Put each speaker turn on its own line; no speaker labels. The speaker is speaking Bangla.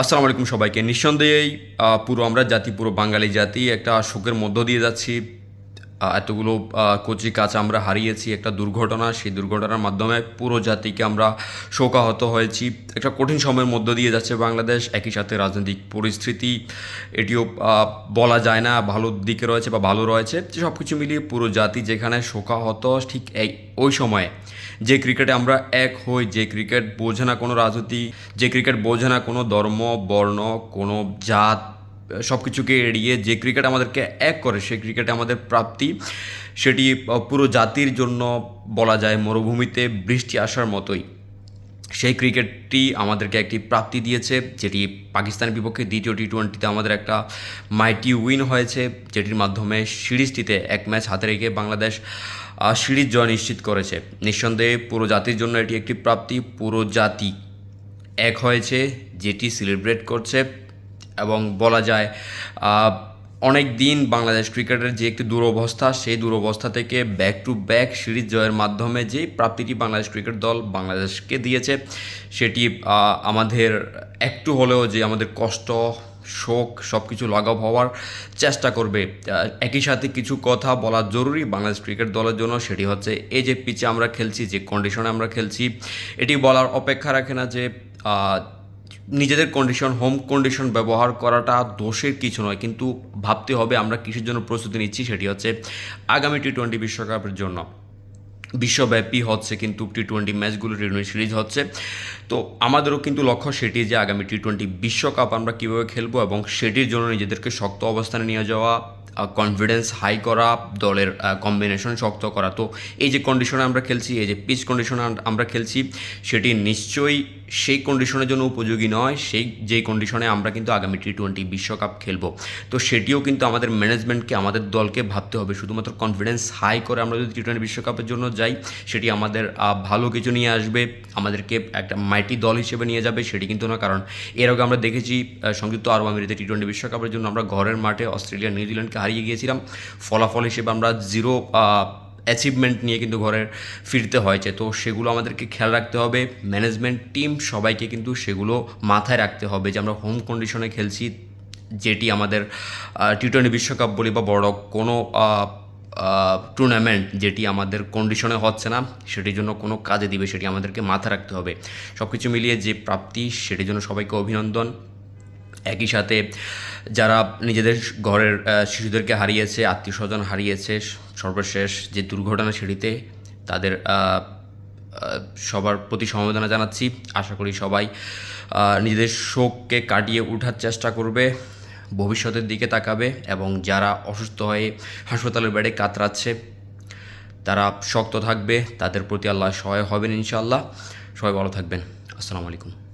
আসসালামু আলাইকুম সবাইকে। নিঃসন্দেহেই পুরো আমরা জাতি, পুরো বাঙালি জাতি একটা শোকের মধ্য দিয়ে যাচ্ছি। এতগুলো কচি কাজ আমরা হারিয়েছি, একটা দুর্ঘটনা, সেই দুর্ঘটনার মাধ্যমে পুরো জাতিকে আমরা শোকাহত হয়েছি। একটা কঠিন সময়ের মধ্য দিয়ে যাচ্ছে বাংলাদেশ, একই সাথে রাজনৈতিক পরিস্থিতি, এটিও বলা যায় না ভালো দিকে রয়েছে বা ভালো রয়েছে। সব কিছু মিলিয়ে পুরো জাতি যেখানে শোকাহত, ঠিক এই, ওই সময়ে যে ক্রিকেটে আমরা এক হই, যে ক্রিকেট বোঝে না কোনো রাজনীতি, যে ক্রিকেট বোঝে না কোনো ধর্ম, বর্ণ, কোনো জাত সব কিছুকে এড়িয়ে যে ক্রিকেট আমাদেরকে এক করে, সেই ক্রিকেটে আমাদের প্রাপ্তি। সেটি পুরো জাতির জন্য বলা যায় মরুভূমিতে বৃষ্টি আসার মতোই। সেই ক্রিকেটটি আমাদেরকে একটি প্রাপ্তি দিয়েছে, যেটি পাকিস্তানের বিপক্ষে দ্বিতীয় টি টোয়েন্টিতে আমাদের একটা মাইটি উইন হয়েছে, যেটির মাধ্যমে সিরিজটিতে এক ম্যাচ হাতে রেখে বাংলাদেশ সিরিজ জয় নিশ্চিত করেছে। নিঃসন্দেহে পুরো জাতির জন্য এটি একটি প্রাপ্তি, পুরো জাতি এক হয়েছে, যেটি সেলিব্রেট করছে। এবং বলা যায় অনেক দিন বাংলাদেশ ক্রিকেটের যে একটি দুরবস্থা, সেই দুরবস্থা থেকে ব্যাক টু ব্যাক সিরিজ জয়ের মাধ্যমে যে প্রাপ্তিটি বাংলাদেশ ক্রিকেট দল বাংলাদেশকে দিয়েছে, সেটি আমাদের একটু হলেও যে আমাদের কষ্ট, শোক সব কিছু লাঘব হওয়ার চেষ্টা করবে। একই সাথে কিছু কথা বলা জরুরি বাংলাদেশ ক্রিকেট দলের জন্য, সেটি হচ্ছে এই যে পিচে আমরা খেলছি, যে কন্ডিশনে আমরা খেলছি, এটি বলার অপেক্ষা রাখে না যে নিজেদের কন্ডিশন হোম কন্ডিশন ব্যবহার করাটা দোষের কিছু নয়। কিন্তু ভাবতে হবে আমরা কিসের জন্য প্রস্তুতি নিচ্ছি সেটি হচ্ছে আগামী টি টোয়েন্টি বিশ্বকাপের জন্য। বিশ্বব্যাপী হচ্ছে কিন্তু টি টোয়েন্টি ম্যাচগুলো টি টোয়েন্টি সিরিজ হচ্ছে। তো আমাদেরও কিন্তু লক্ষ্য সেটি যে আগামী টি টোয়েন্টি বিশ্বকাপ আমরা কীভাবে খেলব এবং সেটির জন্য নিজেদেরকে শক্ত অবস্থানে নিয়ে যাওয়া কনফিডেন্স হাই করা, দলের কম্বিনেশন শক্ত করা। তো এই যে কন্ডিশনে আমরা খেলছি, এই যে পিচ কন্ডিশনে আমরা খেলছি, সেটি নিশ্চয়ই সেই কন্ডিশনের জন্য উপযোগী নয়, সেই যেই কন্ডিশনে আমরা কিন্তু আগামী টি টোয়েন্টি বিশ্বকাপ খেলব। তো সেটিও কিন্তু আমাদের ম্যানেজমেন্টকে আমাদের দলকে ভাবতে হবে। শুধুমাত্র কনফিডেন্স হাই করে আমরা যদি টি টোয়েন্টি বিশ্বকাপের জন্য যাই, সেটি আমাদের ভালো কিছু নিয়ে আসবে, আমাদেরকে একটা মাইটি দল হিসেবে নিয়ে যাবে, সেটি কিন্তু না। কারণ এর আগে আমরা দেখেছি সংযুক্ত আরব আমিরাতে টি টোয়েন্টি বিশ্বকাপের জন্য আমরা ঘরের মাঠে অস্ট্রেলিয়া নিউজিল্যান্ডকে হারিয়ে গিয়েছিলাম। ফলাফল হিসেবে আমরা জিরো অ্যাচিভমেন্ট নিয়ে কিন্তু ঘরে ফিরতে হয়েছে। তো সেগুলো আমাদেরকে খেয়াল রাখতে হবে। ম্যানেজমেন্ট টিম সবাইকে কিন্তু সেগুলো মাথায় রাখতে হবে যে আমরা হোম কন্ডিশনে খেলছি, যেটি আমাদের টি টোয়েন্টি বিশ্বকাপ বলি বা বড় কোনো টুর্নামেন্ট যেটি আমাদের কন্ডিশনে হচ্ছে না, সেটির জন্য কোনো কাজে দিবে, সেটি আমাদেরকে মাথায় রাখতে হবে। সব কিছু মিলিয়ে যে প্রাপ্তি, সেটির জন্য সবাইকে অভিনন্দন। একই সাথে যারা নিজেদের ঘরের শিশুদেরকে হারিয়েছে আত্মীয় স্বজন হারিয়েছে, সর্বশেষ যে দুর্ঘটনা সেটিতে তাদের সবার প্রতি সমবেদনা জানাচ্ছি। আশা করি সবাই নিজেদের শোককে কাটিয়ে ওঠার চেষ্টা করবে, ভবিষ্যতের দিকে তাকাবে এবং যারা অসুস্থ হয়ে হাসপাতালের বেডে কাতরাচ্ছে, তারা শক্ত থাকবে। তাদের প্রতি আল্লাহ সহায় হবেন ইনশাআল্লাহ। সবাই ভালো থাকবেন। আসসালামু আলাইকুম।